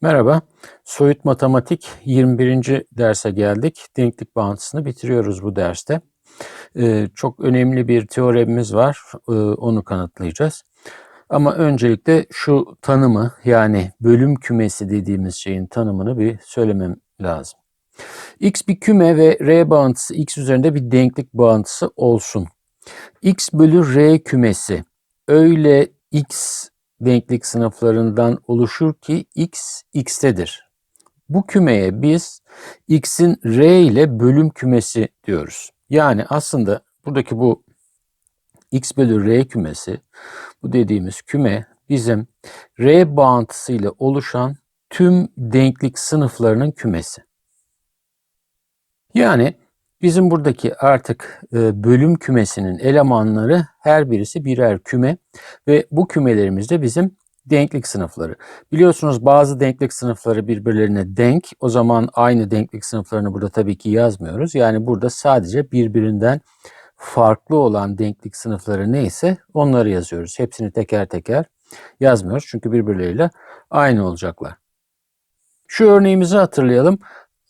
Merhaba, Soyut Matematik 21. derse geldik. Denklik bağıntısını bitiriyoruz bu derste. Ee, çok önemli bir teoremimiz var, ee, onu kanıtlayacağız. Ama öncelikle şu tanımı yani bölüm kümesi dediğimiz şeyin tanımını bir söylemem lazım. X bir küme ve R bağıntısı X üzerinde bir denklik bağıntısı olsun. X bölü R kümesi öyle X denklik sınıflarından oluşur ki x x'tedir. Bu kümeye biz x'in r ile bölüm kümesi diyoruz. Yani aslında buradaki bu x bölü r kümesi bu dediğimiz küme bizim r bağıntısı ile oluşan tüm denklik sınıflarının kümesi. Yani bizim buradaki artık e, bölüm kümesinin elemanları her birisi birer küme ve bu kümelerimiz de bizim denklik sınıfları. Biliyorsunuz bazı denklik sınıfları birbirlerine denk. O zaman aynı denklik sınıflarını burada tabii ki yazmıyoruz. Yani burada sadece birbirinden farklı olan denklik sınıfları neyse onları yazıyoruz. Hepsini teker teker yazmıyoruz. Çünkü birbirleriyle aynı olacaklar. Şu örneğimizi hatırlayalım.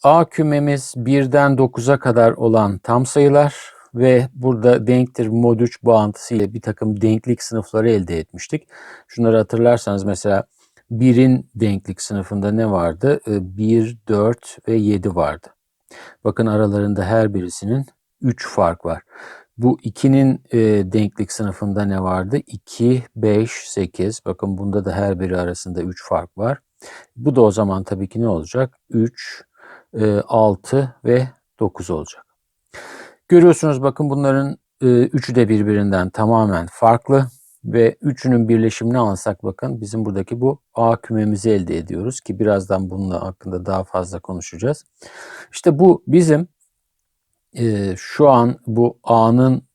A kümemiz 1'den 9'a kadar olan tam sayılar ve burada denktir mod 3 bağıntısı ile bir takım denklik sınıfları elde etmiştik. Şunları hatırlarsanız mesela 1'in denklik sınıfında ne vardı? 1, ee, 4 ve 7 vardı. Bakın aralarında her birisinin 3 fark var. Bu 2'nin e, denklik sınıfında ne vardı? 2, 5, 8. Bakın bunda da her biri arasında 3 fark var. Bu da o zaman tabii ki ne olacak? 3, 6 e, ve 9 olacak. Görüyorsunuz bakın bunların e, üçü de birbirinden tamamen farklı ve üçünün birleşimini alsak bakın bizim buradaki bu A kümemizi elde ediyoruz ki birazdan bununla hakkında daha fazla konuşacağız. İşte bu bizim e, şu an bu A'nın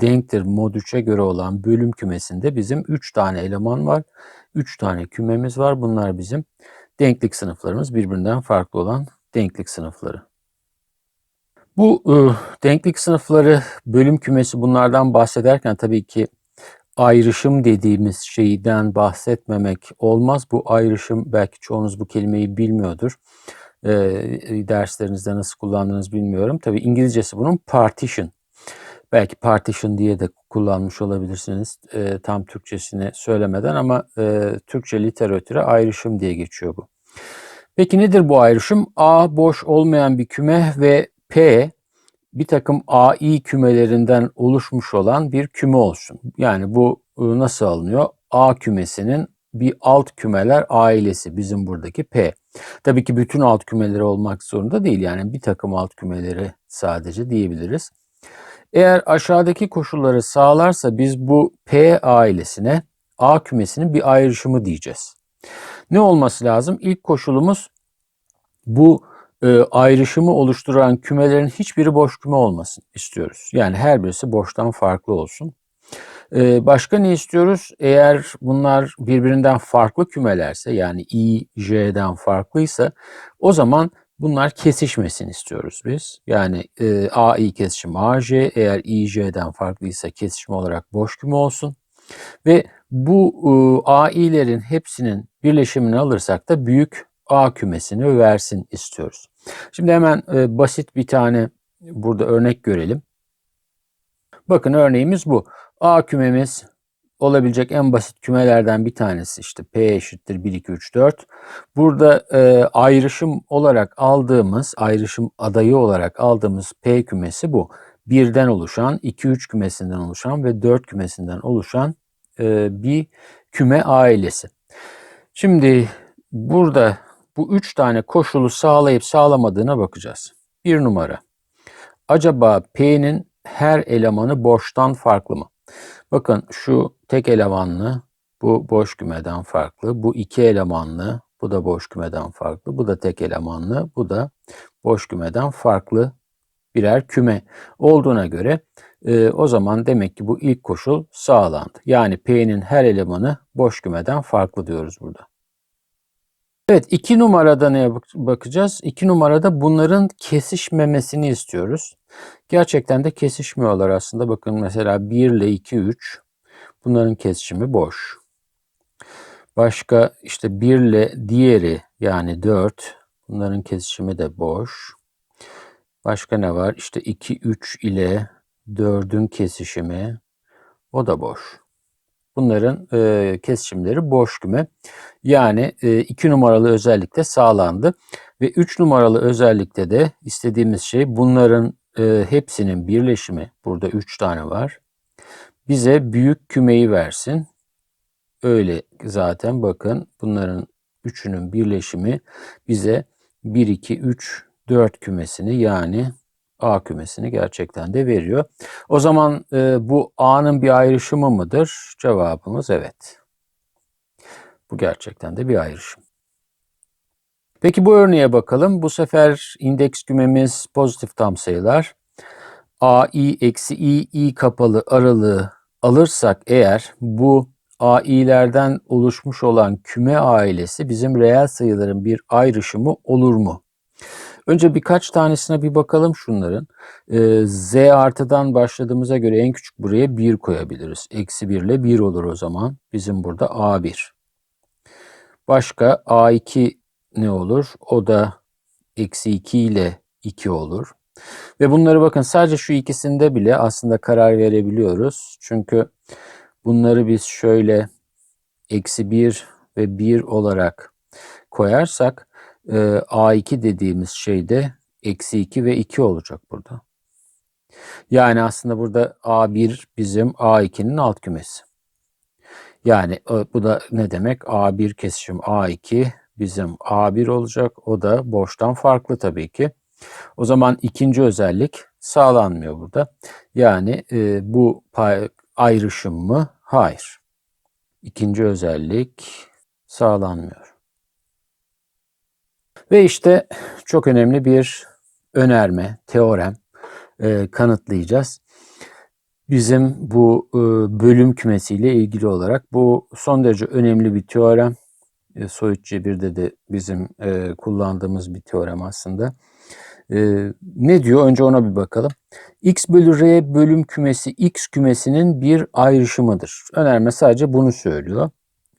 denktir mod 3'e göre olan bölüm kümesinde bizim 3 tane eleman var. 3 tane kümemiz var. Bunlar bizim denklik sınıflarımız birbirinden farklı olan denklik sınıfları. Bu e, denklik sınıfları, bölüm kümesi bunlardan bahsederken tabii ki ayrışım dediğimiz şeyden bahsetmemek olmaz. Bu ayrışım belki çoğunuz bu kelimeyi bilmiyordur. E, derslerinizde nasıl kullandığınızı bilmiyorum. Tabii İngilizcesi bunun partition. Belki partition diye de kullanmış olabilirsiniz e, tam Türkçesini söylemeden ama e, Türkçe literatüre ayrışım diye geçiyor bu. Peki nedir bu ayrışım? A boş olmayan bir küme ve P bir takım AI kümelerinden oluşmuş olan bir küme olsun. Yani bu e, nasıl alınıyor? A kümesinin bir alt kümeler ailesi bizim buradaki P. Tabii ki bütün alt kümeleri olmak zorunda değil. Yani bir takım alt kümeleri sadece diyebiliriz. Eğer aşağıdaki koşulları sağlarsa biz bu P ailesine A kümesinin bir ayrışımı diyeceğiz. Ne olması lazım? İlk koşulumuz bu e, ayrışımı oluşturan kümelerin hiçbiri boş küme olmasın istiyoruz. Yani her birisi boştan farklı olsun. E, başka ne istiyoruz? Eğer bunlar birbirinden farklı kümelerse yani i, j'den farklıysa o zaman bunlar kesişmesin istiyoruz biz. Yani e, a, i kesişim a, j eğer i, j'den farklıysa kesişme olarak boş küme olsun. Ve bu e, a, i'lerin hepsinin birleşimini alırsak da büyük A kümesini versin istiyoruz. Şimdi hemen e, basit bir tane burada örnek görelim. Bakın örneğimiz bu. A kümemiz olabilecek en basit kümelerden bir tanesi işte P eşittir 1, 2, 3, 4. Burada e, ayrışım olarak aldığımız, ayrışım adayı olarak aldığımız P kümesi bu. Birden oluşan, 2, 3 kümesinden oluşan ve 4 kümesinden oluşan bir küme ailesi. Şimdi burada bu üç tane koşulu sağlayıp sağlamadığına bakacağız. Bir numara. Acaba P'nin her elemanı boştan farklı mı? Bakın şu tek elemanlı, bu boş kümeden farklı. Bu iki elemanlı, bu da boş kümeden farklı. Bu da tek elemanlı, bu da boş kümeden farklı birer küme olduğuna göre e, o zaman demek ki bu ilk koşul sağlandı. Yani P'nin her elemanı boş kümeden farklı diyoruz burada. Evet iki numarada neye bakacağız? İki numarada bunların kesişmemesini istiyoruz. Gerçekten de kesişmiyorlar aslında. Bakın mesela 1 ile 2, 3 bunların kesişimi boş. Başka işte 1 ile diğeri yani 4. Bunların kesişimi de boş. Başka ne var? İşte 2, 3 ile 4'ün kesişimi. O da boş. Bunların e, kesişimleri boş küme. Yani 2 e, numaralı özellikle sağlandı. Ve 3 numaralı özellikte de istediğimiz şey bunların e, hepsinin birleşimi. Burada 3 tane var. Bize büyük kümeyi versin. Öyle zaten bakın bunların üçünün birleşimi bize 1, 2, 3, 4 kümesini yani A kümesini gerçekten de veriyor. O zaman e, bu A'nın bir ayrışımı mıdır? Cevabımız evet. Bu gerçekten de bir ayrışım. Peki bu örneğe bakalım. Bu sefer indeks kümemiz pozitif tam sayılar. A, I, eksi I, I kapalı aralığı alırsak eğer bu AI'lerden oluşmuş olan küme ailesi bizim reel sayıların bir ayrışımı olur mu? Önce birkaç tanesine bir bakalım şunların. Ee, Z artıdan başladığımıza göre en küçük buraya 1 koyabiliriz. Eksi 1 ile 1 olur o zaman. Bizim burada A1. Başka A2 ne olur? O da eksi 2 ile 2 olur. Ve bunları bakın sadece şu ikisinde bile aslında karar verebiliyoruz. Çünkü bunları biz şöyle eksi 1 ve 1 olarak koyarsak e, A2 dediğimiz şeyde eksi 2 ve 2 olacak burada. Yani aslında burada A1 bizim A2'nin alt kümesi. Yani e, bu da ne demek? A1 kesişim A2 bizim A1 olacak. O da boştan farklı tabii ki. O zaman ikinci özellik sağlanmıyor burada. Yani e, bu pay, ayrışım mı? Hayır. İkinci özellik sağlanmıyor. Ve işte çok önemli bir önerme, teorem e, kanıtlayacağız. Bizim bu e, bölüm kümesiyle ilgili olarak bu son derece önemli bir teorem. E, Soyut cebirde de bizim e, kullandığımız bir teorem aslında. E, ne diyor? Önce ona bir bakalım. X bölü R bölüm kümesi X kümesinin bir ayrışımıdır. Önerme sadece bunu söylüyor.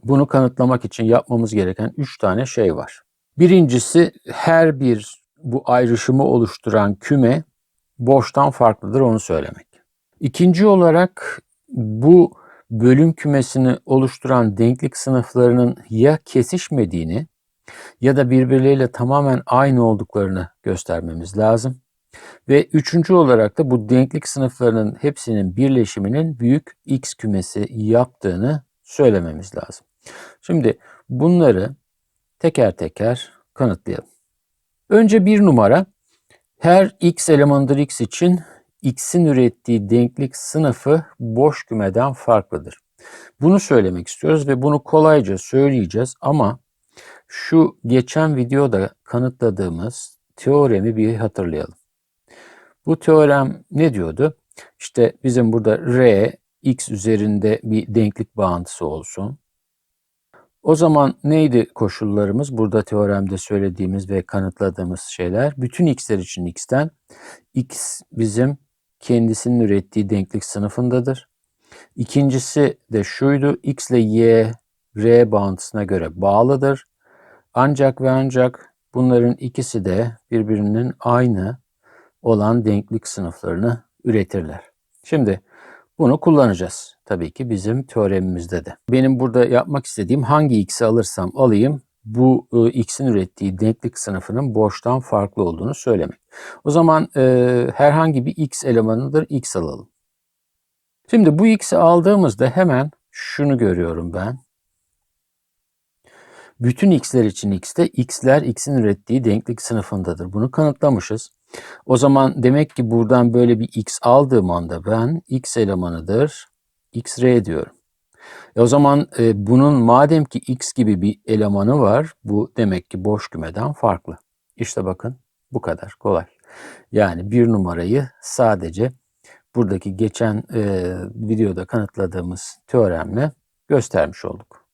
Bunu kanıtlamak için yapmamız gereken 3 tane şey var. Birincisi her bir bu ayrışımı oluşturan küme boştan farklıdır onu söylemek. İkinci olarak bu bölüm kümesini oluşturan denklik sınıflarının ya kesişmediğini ya da birbirleriyle tamamen aynı olduklarını göstermemiz lazım. Ve üçüncü olarak da bu denklik sınıflarının hepsinin birleşiminin büyük x kümesi yaptığını söylememiz lazım. Şimdi bunları teker teker kanıtlayalım. Önce bir numara her x elemanıdır x için x'in ürettiği denklik sınıfı boş kümeden farklıdır. Bunu söylemek istiyoruz ve bunu kolayca söyleyeceğiz ama şu geçen videoda kanıtladığımız teoremi bir hatırlayalım. Bu teorem ne diyordu? İşte bizim burada R x üzerinde bir denklik bağıntısı olsun. O zaman neydi koşullarımız? Burada teoremde söylediğimiz ve kanıtladığımız şeyler. Bütün x'ler için x'ten x bizim kendisinin ürettiği denklik sınıfındadır. İkincisi de şuydu. x ile y r bağıntısına göre bağlıdır. Ancak ve ancak bunların ikisi de birbirinin aynı olan denklik sınıflarını üretirler. Şimdi bunu kullanacağız. Tabii ki bizim teoremimizde de. Benim burada yapmak istediğim hangi x'i alırsam alayım bu e, x'in ürettiği denklik sınıfının boştan farklı olduğunu söylemek. O zaman e, herhangi bir x elemanıdır x alalım. Şimdi bu x'i aldığımızda hemen şunu görüyorum ben. Bütün x'ler için x'te x'ler x'in ürettiği denklik sınıfındadır. Bunu kanıtlamışız. O zaman demek ki buradan böyle bir x aldığım anda ben x elemanıdır x r diyorum. E o zaman e, bunun madem ki x gibi bir elemanı var bu demek ki boş kümeden farklı. İşte bakın bu kadar kolay. Yani bir numarayı sadece buradaki geçen e, videoda kanıtladığımız teoremle göstermiş olduk.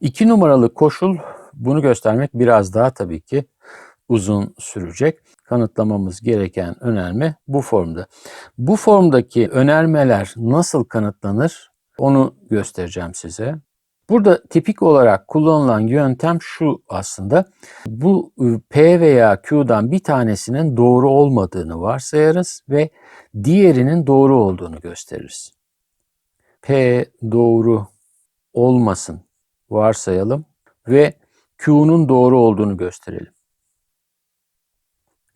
İki numaralı koşul bunu göstermek biraz daha tabii ki uzun sürecek. Kanıtlamamız gereken önerme bu formda. Bu formdaki önermeler nasıl kanıtlanır onu göstereceğim size. Burada tipik olarak kullanılan yöntem şu aslında. Bu e, P veya Q'dan bir tanesinin doğru olmadığını varsayarız ve diğerinin doğru olduğunu gösteririz. P doğru olmasın varsayalım ve Q'nun doğru olduğunu gösterelim.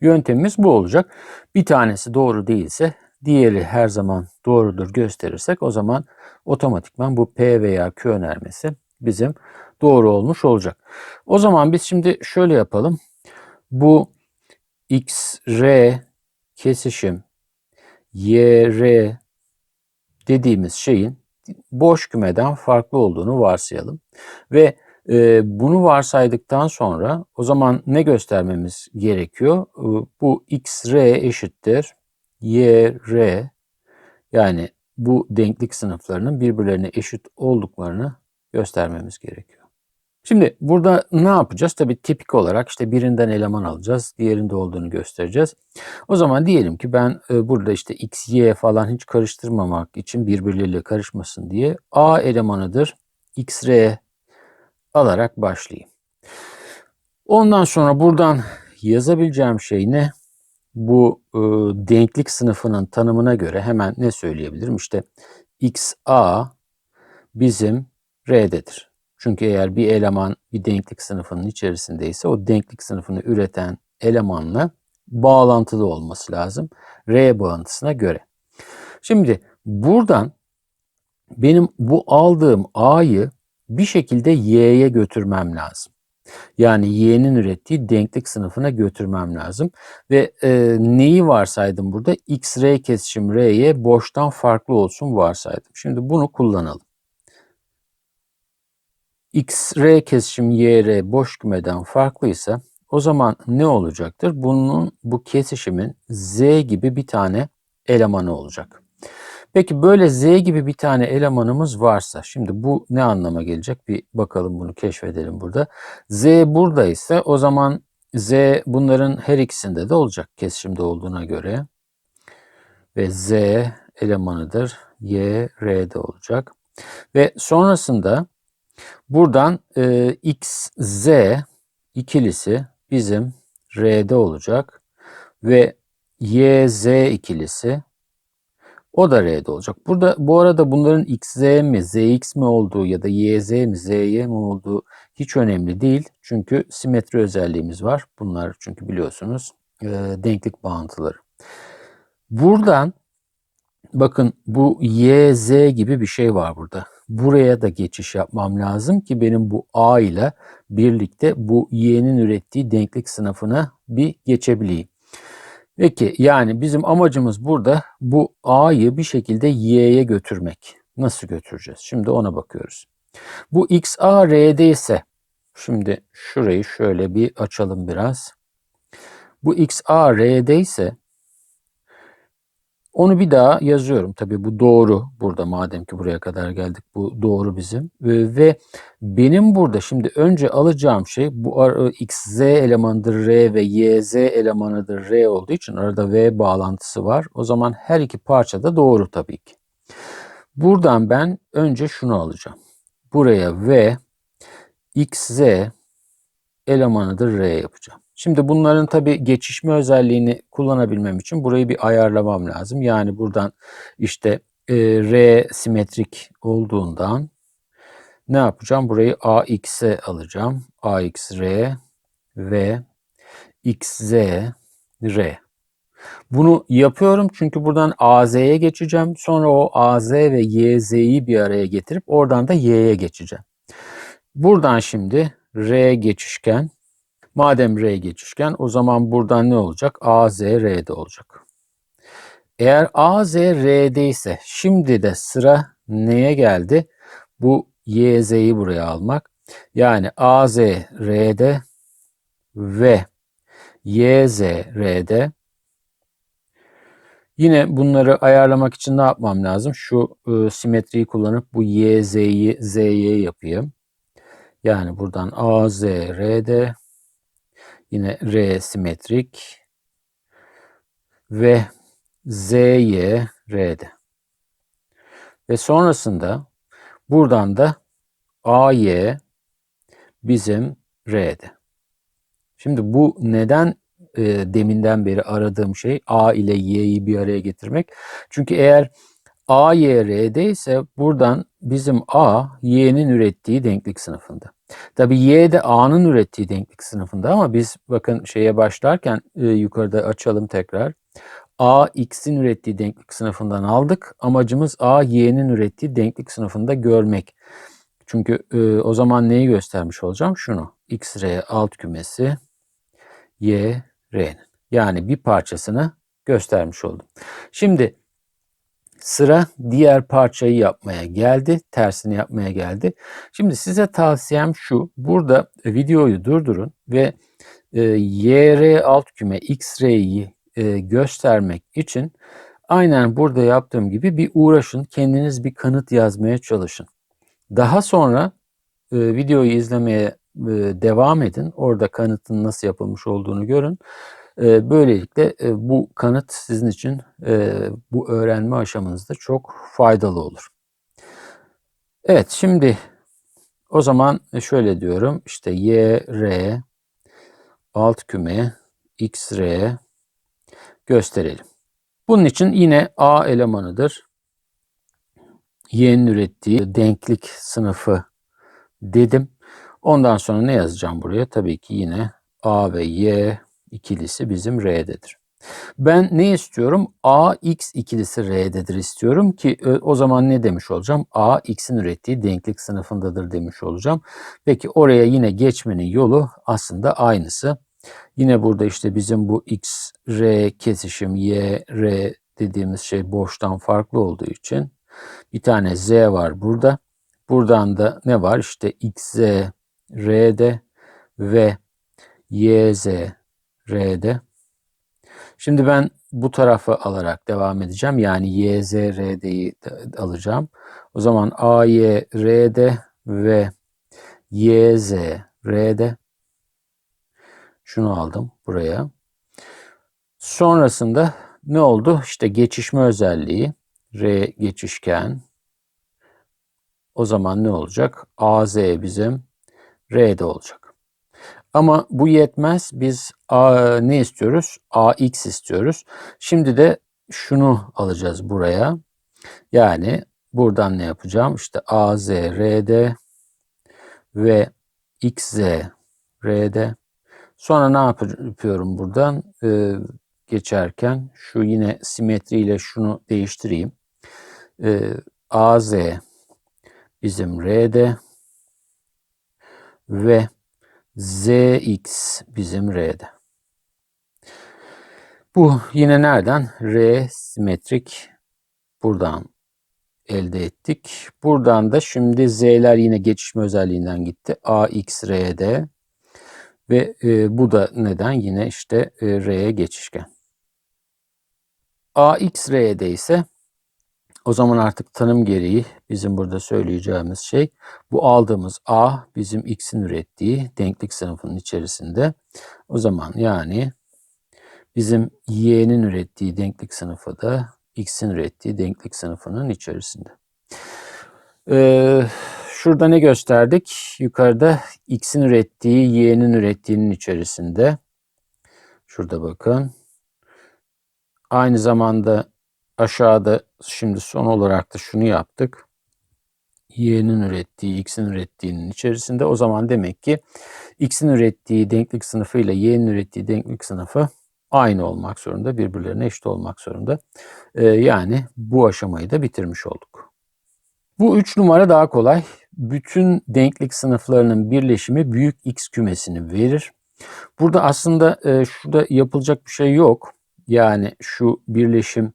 Yöntemimiz bu olacak. Bir tanesi doğru değilse diğeri her zaman doğrudur gösterirsek o zaman otomatikman bu P veya Q önermesi bizim doğru olmuş olacak. O zaman biz şimdi şöyle yapalım. Bu X, R kesişim Y, R dediğimiz şeyin boş kümeden farklı olduğunu varsayalım. Ve e, bunu varsaydıktan sonra o zaman ne göstermemiz gerekiyor? E, bu x, r eşittir y, r yani bu denklik sınıflarının birbirlerine eşit olduklarını göstermemiz gerekiyor. Şimdi burada ne yapacağız? Tabii tipik olarak işte birinden eleman alacağız, diğerinde olduğunu göstereceğiz. O zaman diyelim ki ben e, burada işte x, y falan hiç karıştırmamak için birbirleriyle karışmasın diye a elemanıdır x, r alarak başlayayım. Ondan sonra buradan yazabileceğim şey ne? Bu e, denklik sınıfının tanımına göre hemen ne söyleyebilirim? İşte xa bizim R'dedir. Çünkü eğer bir eleman bir denklik sınıfının içerisindeyse o denklik sınıfını üreten elemanla bağlantılı olması lazım. R bağıntısına göre. Şimdi buradan benim bu aldığım A'yı bir şekilde y'ye götürmem lazım. Yani y'nin ürettiği denklik sınıfına götürmem lazım. Ve e, neyi varsaydım burada? x, r kesişim r'ye boştan farklı olsun varsaydım. Şimdi bunu kullanalım. x, r kesişim y, r boş kümeden farklıysa o zaman ne olacaktır? Bunun bu kesişimin z gibi bir tane elemanı olacak. Peki böyle Z gibi bir tane elemanımız varsa şimdi bu ne anlama gelecek? Bir bakalım bunu keşfedelim burada. Z buradaysa o zaman Z bunların her ikisinde de olacak kesişimde olduğuna göre. Ve Z elemanıdır. Y R'de olacak. Ve sonrasında buradan e, X, Z ikilisi bizim R'de olacak. Ve Y, Z ikilisi o da R'de olacak. Burada bu arada bunların XZ mi, ZX mi olduğu ya da YZ mi, ZY mi olduğu hiç önemli değil. Çünkü simetri özelliğimiz var. Bunlar çünkü biliyorsunuz e, denklik bağıntıları. Buradan bakın bu YZ gibi bir şey var burada. Buraya da geçiş yapmam lazım ki benim bu A ile birlikte bu Y'nin ürettiği denklik sınıfına bir geçebileyim. Peki yani bizim amacımız burada bu A'yı bir şekilde Y'ye götürmek. Nasıl götüreceğiz? Şimdi ona bakıyoruz. Bu XA R'de ise şimdi şurayı şöyle bir açalım biraz. Bu XA R'de ise onu bir daha yazıyorum. Tabii bu doğru burada madem ki buraya kadar geldik. Bu doğru bizim. Ve benim burada şimdi önce alacağım şey bu x, z elemanıdır r ve y, z elemanıdır r olduğu için arada v bağlantısı var. O zaman her iki parça da doğru tabii ki. Buradan ben önce şunu alacağım. Buraya v, x, z elemanıdır r yapacağım. Şimdi bunların tabi geçişme özelliğini kullanabilmem için burayı bir ayarlamam lazım. Yani buradan işte e, R simetrik olduğundan ne yapacağım? Burayı AX'e alacağım. AX R ve XZ R. Bunu yapıyorum çünkü buradan AZ'ye geçeceğim. Sonra o AZ ve YZ'yi bir araya getirip oradan da Y'ye geçeceğim. Buradan şimdi R geçişken Madem R geçişken o zaman buradan ne olacak? AZ R'de olacak. Eğer AZ R'de ise şimdi de sıra neye geldi? Bu YZ'yi buraya almak. Yani AZ R'de ve YZ R'de. Yine bunları ayarlamak için ne yapmam lazım? Şu e, simetriyi kullanıp bu YZ'yi ZY yapayım. Yani buradan AZ R'de Yine R simetrik ve ZY R'de. Ve sonrasında buradan da AY bizim R'de. Şimdi bu neden e, deminden beri aradığım şey A ile Y'yi bir araya getirmek. Çünkü eğer A, Y, R'de ise buradan bizim A, Y'nin ürettiği denklik sınıfında. Tabi Y de A'nın ürettiği denklik sınıfında ama biz bakın şeye başlarken e, yukarıda açalım tekrar. A, X'in ürettiği denklik sınıfından aldık. Amacımız A, Y'nin ürettiği denklik sınıfında görmek. Çünkü e, o zaman neyi göstermiş olacağım? Şunu. X, R alt kümesi Y, R'nin. Yani bir parçasını göstermiş oldum. Şimdi sıra diğer parçayı yapmaya geldi. Tersini yapmaya geldi. Şimdi size tavsiyem şu. Burada videoyu durdurun ve e, YR alt küme XR'yi e, göstermek için aynen burada yaptığım gibi bir uğraşın. Kendiniz bir kanıt yazmaya çalışın. Daha sonra e, videoyu izlemeye e, devam edin. Orada kanıtın nasıl yapılmış olduğunu görün. E, böylelikle e, bu kanıt sizin için e, bu öğrenme aşamanızda çok faydalı olur. Evet şimdi o zaman şöyle diyorum işte y, r, alt küme, x, r gösterelim. Bunun için yine a elemanıdır. Y'nin ürettiği denklik sınıfı dedim. Ondan sonra ne yazacağım buraya? Tabii ki yine a ve y ikilisi bizim R'dedir. Ben ne istiyorum? A, X ikilisi R'dedir istiyorum ki e, o zaman ne demiş olacağım? A, X'in ürettiği denklik sınıfındadır demiş olacağım. Peki oraya yine geçmenin yolu aslında aynısı. Yine burada işte bizim bu X, R kesişim, Y, R dediğimiz şey boştan farklı olduğu için bir tane Z var burada. Buradan da ne var? İşte XZ R'de ve YZ R'de. Şimdi ben bu tarafı alarak devam edeceğim. Yani YZ R'deyi alacağım. O zaman AY R'de ve YZ R'de. Şunu aldım buraya. Sonrasında ne oldu? İşte geçişme özelliği. R geçişken. O zaman ne olacak? AZ bizim R'de olacak. Ama bu yetmez. Biz A, ne istiyoruz? AX istiyoruz. Şimdi de şunu alacağız buraya. Yani buradan ne yapacağım? İşte AZ R'de ve XZ R'de. Sonra ne yapıyorum buradan? Ee, geçerken şu yine simetriyle şunu değiştireyim. Ee, AZ bizim R'de ve Zx bizim R'de. Bu yine nereden? R simetrik buradan elde ettik. Buradan da şimdi Z'ler yine geçişme özelliğinden gitti. AX R'de ve e, bu da neden? Yine işte e, R'ye geçişken. AX R'de ise o zaman artık tanım gereği bizim burada söyleyeceğimiz şey bu aldığımız A bizim X'in ürettiği denklik sınıfının içerisinde. O zaman yani bizim Y'nin ürettiği denklik sınıfı da X'in ürettiği denklik sınıfının içerisinde. Ee, şurada ne gösterdik? Yukarıda X'in ürettiği Y'nin ürettiğinin içerisinde. Şurada bakın. Aynı zamanda aşağıda şimdi son olarak da şunu yaptık. Y'nin ürettiği, X'in ürettiğinin içerisinde o zaman demek ki X'in ürettiği denklik sınıfı ile Y'nin ürettiği denklik sınıfı aynı olmak zorunda, birbirlerine eşit olmak zorunda. Ee, yani bu aşamayı da bitirmiş olduk. Bu üç numara daha kolay. Bütün denklik sınıflarının birleşimi büyük X kümesini verir. Burada aslında e, şurada yapılacak bir şey yok. Yani şu birleşim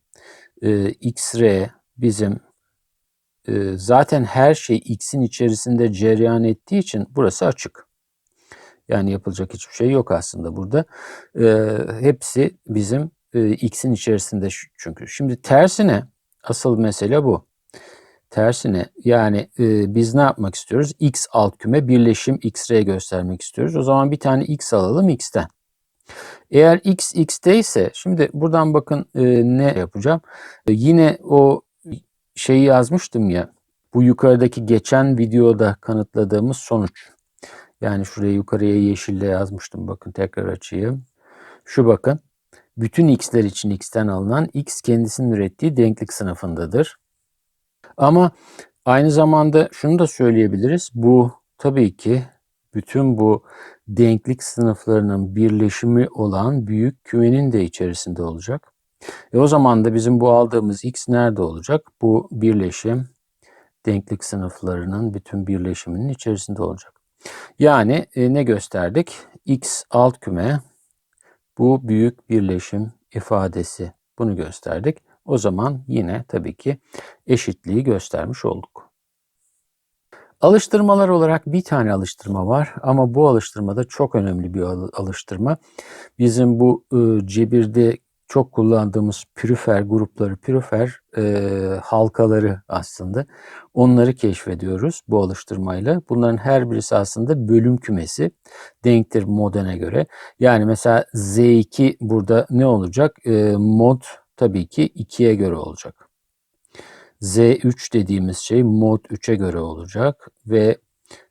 e, x-ray bizim e, zaten her şey x'in içerisinde cereyan ettiği için burası açık. Yani yapılacak hiçbir şey yok aslında burada. E, hepsi bizim e, x'in içerisinde çünkü. Şimdi tersine asıl mesele bu. Tersine yani e, biz ne yapmak istiyoruz? X alt küme birleşim x-ray göstermek istiyoruz. O zaman bir tane x alalım x'ten. Eğer x x'te ise şimdi buradan bakın e, ne yapacağım. E, yine o şeyi yazmıştım ya Bu yukarıdaki geçen videoda kanıtladığımız sonuç. Yani şuraya yukarıya yeşille yazmıştım. Bakın tekrar açayım. Şu bakın. Bütün x'ler için x'ten alınan x kendisinin ürettiği denklik sınıfındadır. Ama aynı zamanda şunu da söyleyebiliriz. Bu tabii ki bütün bu denklik sınıflarının birleşimi olan büyük kümenin de içerisinde olacak. E o zaman da bizim bu aldığımız x nerede olacak? Bu birleşim denklik sınıflarının bütün birleşiminin içerisinde olacak. Yani e, ne gösterdik? x alt küme bu büyük birleşim ifadesi. Bunu gösterdik. O zaman yine tabii ki eşitliği göstermiş olduk. Alıştırmalar olarak bir tane alıştırma var ama bu alıştırma da çok önemli bir alıştırma. Bizim bu e, cebirde çok kullandığımız pürüfer grupları, pürüfer e, halkaları aslında. Onları keşfediyoruz bu alıştırmayla. Bunların her birisi aslında bölüm kümesi denktir modene göre. Yani mesela Z2 burada ne olacak? E, mod tabii ki 2'ye göre olacak. Z3 dediğimiz şey mod 3'e göre olacak ve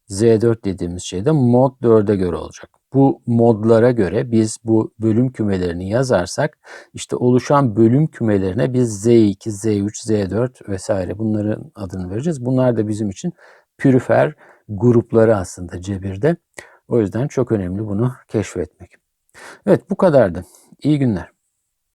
Z4 dediğimiz şey de mod 4'e göre olacak. Bu modlara göre biz bu bölüm kümelerini yazarsak işte oluşan bölüm kümelerine biz Z2, Z3, Z4 vesaire bunların adını vereceğiz. Bunlar da bizim için pürifer grupları aslında cebirde. O yüzden çok önemli bunu keşfetmek. Evet bu kadardı. İyi günler.